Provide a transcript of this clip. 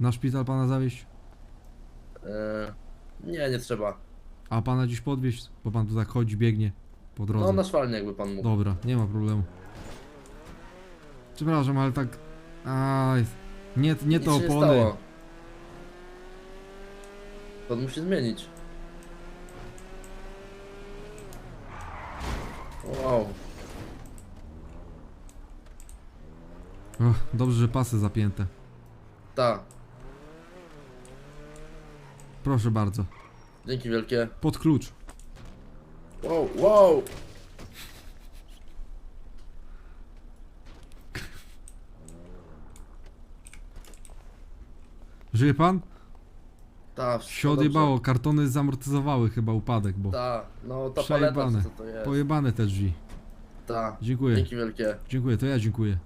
Na szpital pana zawieźć? E, nie, nie trzeba. A pana dziś podwieźć? Bo pan tu tak chodzi, biegnie po drodze. No na szwalnię jakby pan mógł. Dobra, nie ma problemu. Przepraszam, ale tak... Aj, nie, nie Nic to się nie opony. stało. Pan musi zmienić. Wow. Och, dobrze, że pasy zapięte. Ta. Proszę bardzo. Dzięki wielkie. Pod klucz. Wow, wow. Żyje pan? Ta, Się odjebało, kartony zamortyzowały chyba upadek, bo... Ta, no ta paleta, Przejebane. co to jest? Pojebane te drzwi. Ta. Dziękuję. Dzięki wielkie. Dziękuję, to ja dziękuję.